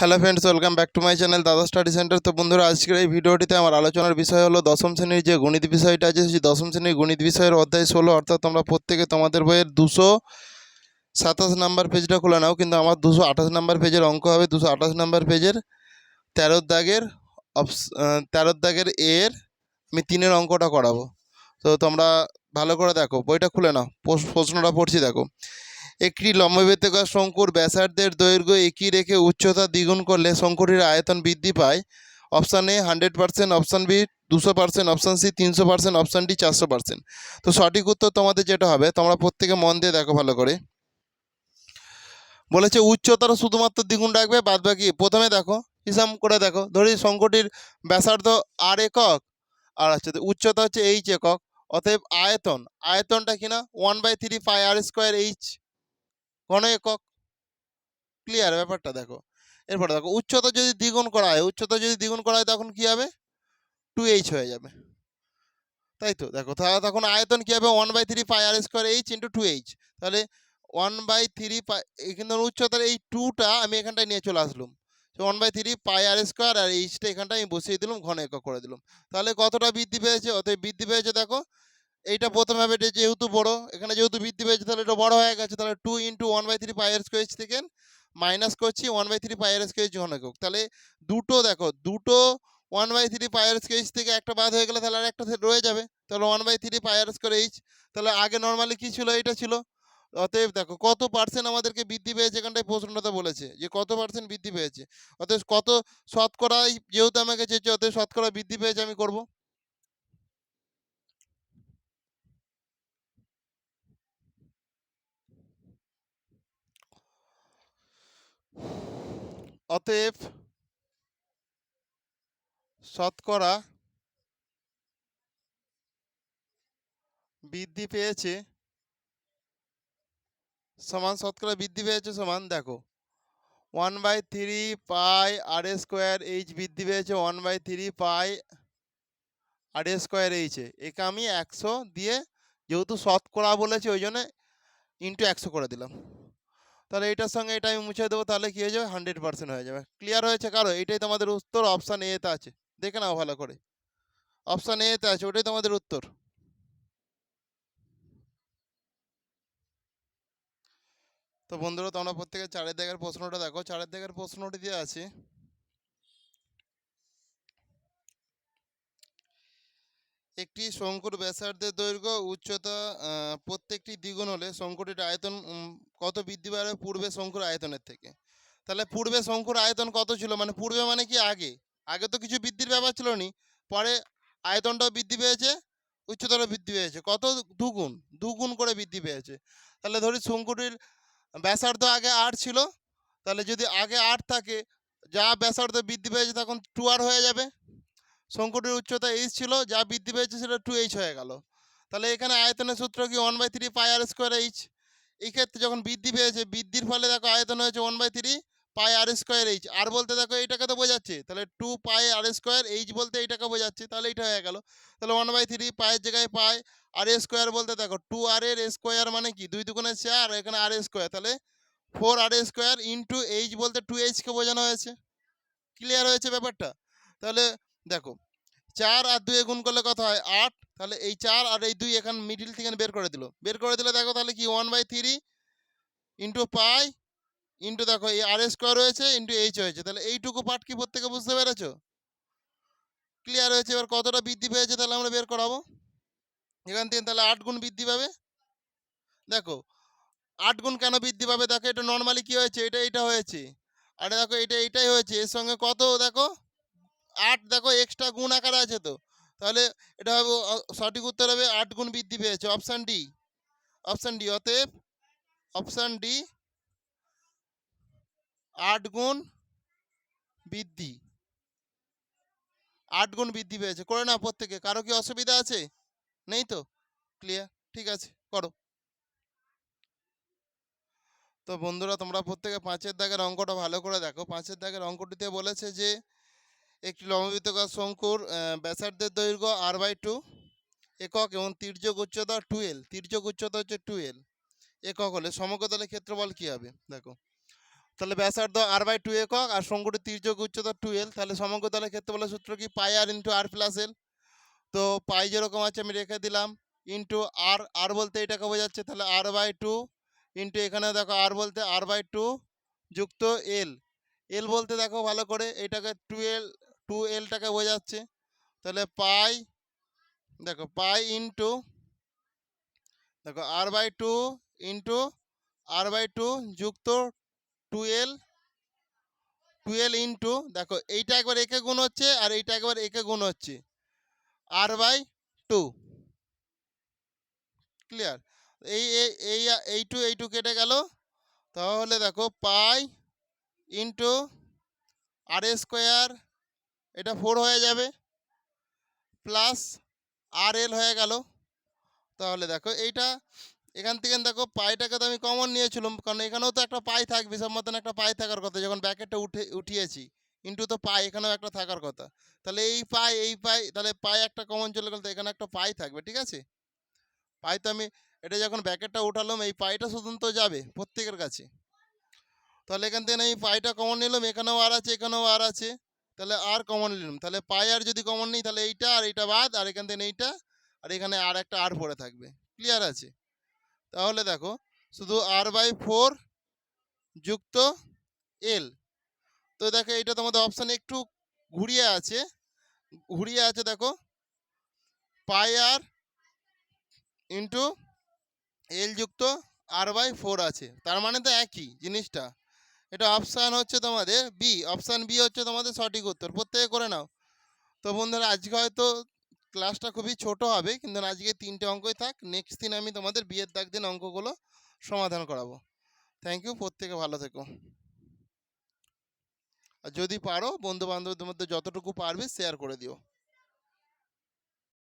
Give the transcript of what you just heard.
Hello friends, welcome back to my channel Dada study centre. তো বন্ধুরা, আজকের এই ভিডিওটিতে আমার আলোচনার বিষয় হলো দশম শ্রেণির যে গণিত বিষয়টা আছে, সেই দশম শ্রেণির গণিত বিষয়ের অধ্যায় ষোলো। অর্থাৎ তোমরা প্রত্যেকে তোমাদের বইয়ের দুশো সাতাশ নাম্বার পেজটা খুলে নাও, কিন্তু আমার দুশো আঠাশ নাম্বার পেজের অঙ্ক হবে দুশো আঠাশ নাম্বার পেজের তেরোর দাগের অপস তেরোর দাগের এর আমি তিনের অঙ্কটা করাবো। তো তোমরা ভালো করে দেখো, বইটা খুলে নাও। প্রশ্নটা পড়ছি, দেখো। একটি লম্ববৃত্তাকার শঙ্কুর ব্যাসার্ধের দৈর্ঘ্য একই রেখে উচ্চতা দ্বিগুণ করলে শঙ্কুটির আয়তন বৃদ্ধি পায়। Option A hundred percent option B দুশো পার্সেন্ট অপশান সি তিনশো পার্সেন্ট অপশান ডি চারশো পার্সেন্ট তো সঠিক উত্তর তোমাদের যেটা হবে, তোমরা প্রত্যেকে মন দিয়ে দেখো ভালো করে। বলেছে, উচ্চতার শুধুমাত্র দ্বিগুণ রাখবে বাদ বাকি প্রথমে দেখো, হিসাব করে দেখো। ধরি, শঙ্কুটির ব্যাসার্ধ আর একক, আর হচ্ছে উচ্চতা হচ্ছে এইচ একক, অতএব আয়তন, আয়তনটা কিনা one by three pi r square h ঘন একক ক্লিয়ার ব্যাপারটা দেখো। এরপর দেখো, উচ্চতা যদি দ্বিগুণ করা হয়, উচ্চতা যদি দ্বিগুণ করা হয়, তখন কি হবে? টু এইচ হয়ে যাবে। তাই তো? দেখো, তাহলে তখন আয়তন কি হবে? One by three pi r square h into two h তাহলে ওয়ান বাই থ্রি পাই কিন্তু উচ্চতার এই টুটা আমি এখানটায় নিয়ে চলে আসলাম। তো one by three pi r square আর এইচটা এখানটায় আমি বসিয়ে দিলাম, ঘন একক করে দিলাম। তাহলে কতটা বৃদ্ধি পেয়েছে? অতএব বৃদ্ধি পেয়েছে দেখো এইটা প্রথমে হবে এটা যেহেতু বড়, এখানে যেহেতু বৃদ্ধি পেয়েছে, তাহলে এটা বড় হয়ে গেছে, তাহলে two into one by three pi r square থেকে মাইনাস করছি one by three pi r square ঘন একক। তাহলে দুটো দেখো, দুটো one by three pi r square থেকে একটা বাদ হয়ে গেলে তাহলে আর একটা রয়ে যাবে। তাহলে one by three pi r square h তাহলে আগে নর্মালি কী ছিল? এটা ছিল। অতএব দেখো, কত পার্সেন্ট আমাদেরকে বৃদ্ধি পেয়েছে এখানটায়? প্রশ্নটা বলেছে, যে কত পার্সেন্ট বৃদ্ধি পেয়েছে। অতএব কত শতকরাই যেহেতু আমাকে চেয়েছে, অতএব শতকরা বৃদ্ধি পেয়েছে আমি করব। অতএব শতকরা বৃদ্ধি পেয়েছে, সমান শতকরা বৃদ্ধি পেয়েছে সমান, দেখো one by three pi r A square h বৃদ্ধি পেয়েছে one by three pi r square এইচে একে আমি একশো দিয়ে যেহেতু শতকরা বলেছে, ওই জন্য ইন্টু একশো করে দিলাম। তাহলে এটার সঙ্গে এটা আমি মুছে দেবো, তাহলে কী হয়ে যাবে? হান্ড্রেড পার্সেন্ট হয়ে যাবে। ক্লিয়ার হয়েছে কারও? এটাই তোমাদের উত্তর অপশান এতে আছে। দেখে নাও ভালো করে। অপশান এতে আছে, ওটাই তোমাদের উত্তর। তো বন্ধুরা, তোমরা প্রত্যেকের চারের দেখার প্রশ্নটা দেখো। চারের দেখার প্রশ্নটি দিয়ে আছে। একটি শঙ্কুর ব্যাসার্ধের দৈর্ঘ্য, উচ্চতা প্রত্যেকটি দ্বিগুণ হলে শঙ্কুটির আয়তন কত বৃদ্ধি পাবে? পূর্বে শঙ্কুর আয়তনের থেকে। তাহলে পূর্বে শঙ্কুর আয়তন কত ছিল? মানে পূর্বে মানে কি আগে? আগে তো কিছু বৃদ্ধির ব্যাপার ছিল নি। পরে আয়তনটাও বৃদ্ধি পেয়েছে, উচ্চতারও বৃদ্ধি পেয়েছে। কত দুগুণ? দুগুণ করে বৃদ্ধি পেয়েছে। তাহলে ধরি শঙ্কুটির ব্যাসার্ধ আগে আট ছিল। তাহলে যদি আগে আট থাকে, যা ব্যাসার্ধ বৃদ্ধি পেয়েছে তখন টু আর হয়ে যাবে। শঙ্কুটির উচ্চতা এইচ ছিল, যা বৃদ্ধি পেয়েছে সেটা টু এইচ হয়ে গেল। তাহলে এখানে আয়তনের সূত্র কি one by three pi r square h এই ক্ষেত্রে যখন বৃদ্ধি পেয়েছে, বৃদ্ধির ফলে দেখো আয়তন হয়েছে one by three pi r square h আর বলতে দেখো এইটাকে তো বোঝাচ্ছে, তাহলে two pi r square h বলতে এইটাকে বোঝাচ্ছে, তাহলে এইটা হয়ে গেল। তাহলে ওয়ান বাই থ্রি পায়ের জায়গায় পাই আর স্কোয়ার বলতে দেখো টু আর এর স্কোয়ার মানে কি? দুই দুগুণে চার এখানে আর স্কোয়ার তাহলে four r square into h বলতে টু এইচকে বোঝানো হয়েছে। ক্লিয়ার হয়েছে ব্যাপারটা? তাহলে দেখো, চার আর দুই গুণ করলে কত হয়? আট। তাহলে এই চার আর এই দুই এখান মিডিল থেকে বের করে দিল। বের করে দিলে দেখো তাহলে কি? One by three into pi into দেখো এই আর স্কোয়ার হয়েছে ইন্টু এইচ হয়েছে। তাহলে এইটুকু পার্ট কি প্রত্যেকে বুঝতে পেরেছ? ক্লিয়ার হয়েছে? এবার কতটা বৃদ্ধি পেয়েছে তাহলে আমরা বের করাবো? এখান থেকে তাহলে আট গুণ বৃদ্ধি পাবে? দেখো, আট গুণ কেন বৃদ্ধি পাবে? দেখো এটা নর্মালি কি হয়েছে? এটা এটা হয়েছে। আর দেখো এটা এইটাই হয়েছে। এর সঙ্গে কত? দেখো আট দেখো এক্সট্রা গুণ আকারে আছে তো। তাহলে এটা হবে সঠিক উত্তর হবে আট গুণ বৃদ্ধি পেয়েছে। অপশান ডি অপশান ডি অতএব অপশান ডি আট গুণ বৃদ্ধি। আট গুণ বৃদ্ধি পেয়েছে। করে না প্রত্যেকে। কারও কি অসুবিধা আছে? নেই তো? ক্লিয়ার ঠিক আছে, করো। তো বন্ধুরা, তোমরা প্রত্যেকে পাঁচের দাগের অঙ্কটা ভালো করে দেখো। পাঁচের দাগের অঙ্কটিতে বলেছে যে একটি লম্ববৃত্তাকার শঙ্কুর ব্যাসার্ধের দৈর্ঘ্য আর বাই টু একক এবং তির্যক উচ্চতা টুয়েলভ তির্যক উচ্চতা হচ্ছে টুয়েলভ একক হলে সমগ্রতলের ক্ষেত্রফল কী হবে? দেখো, তাহলে ব্যাসার্ধ আর বাই টু একক আর শঙ্কুটির তির্যক উচ্চতা টুয়েলভ তাহলে সমগ্র তলের ক্ষেত্রফলের সূত্র কি? পাই আর ইন্টু আর প্লাস এল তো পাই যেরকম আছে আমি রেখে দিলাম ইন্টু আর আর বলতে এটাকে বোঝাচ্ছে, তাহলে আর বাই টু ইন্টু এখানে দেখো আর বলতে আর বাই টু যুক্ত এল এল বলতে দেখো ভালো করে, এটাকে টুয়েল টু এলটাকে বোঝাচ্ছে। তাহলে পাই, দেখো পাই ইন্টু দেখো r by two into r by two যুক্ত টু টুয়েল টুয়েল ইন্টু দেখো এইটা একবার একে গুণ হচ্ছে আর এইটা একবার একে গুণ হচ্ছে। আর বাই টু ক্লিয়ার এই এই এই টু এই টু কেটে গেল। তাহলে দেখো পাই ইন্টু আর স্কোয়ার এটা ফোর হয়ে যাবে প্লাস আর এল হয়ে গেল। তাহলে দেখো এইটা, এখান থেকে দেখো পাইটাকে তো আমি কমন নিয়েছিলাম, কারণ এখানেও তো একটা পাই থাকবে, সব মতন একটা পাই থাকার কথা, যখন ব্যাকেটটা উঠে, উঠিয়েছি ইন্টু তো পাই, এখানেও একটা থাকার কথা। তাহলে এই পাই এই পাই, তাহলে পাই একটা কমন চলে গেল, তো এখানে একটা পাই থাকবে, ঠিক আছে? পাই তো আমি, এটা যখন ব্যাকেটটা উঠালাম, এই পাইটা তো যাবে প্রত্যেকের কাছে। তাহলে এখান থেকে আমি পাইটা কমন নিলাম, এখানেও আর আছে, এখানেও আর আছে। তাহলে আর কমন নিলাম তাহলে পাই আর যদি কমন নিই, তাহলে এইটা আর এইটা বাদ, আর এখান থেকে এইটা, আর এখানে আর একটা আর পড়ে থাকবে। ক্লিয়ার আছে? তাহলে দেখো, শুধু আর বাই ফোর যুক্ত এল তো দেখো, এইটা তোমাদের অপশান একটু ঘুরিয়ে আছে। ঘুরিয়ে আছে দেখো পাই আর ইন্টু এল যুক্ত আর বাই ফোর আছে। তার মানে তো একই জিনিসটা। এটা অপশান হচ্ছে তোমাদের বি অপশান বি হচ্ছে তোমাদের সঠিক উত্তর, প্রত্যেকে করে নাও। তো বন্ধুরা, আজকে হয়তো ক্লাসটা খুবই ছোট হবে, কিন্তু আজকে তিনটে অঙ্কই থাক নেক্সট দিন আমি তোমাদের বিয়ের দাগ দিন অঙ্কগুলো সমাধান করাবো। থ্যাংক ইউ প্রত্যেকে ভালো থেকো। আর যদি পারো বন্ধু বান্ধবদের মধ্যে যতটুকু পারবে শেয়ার করে দিও।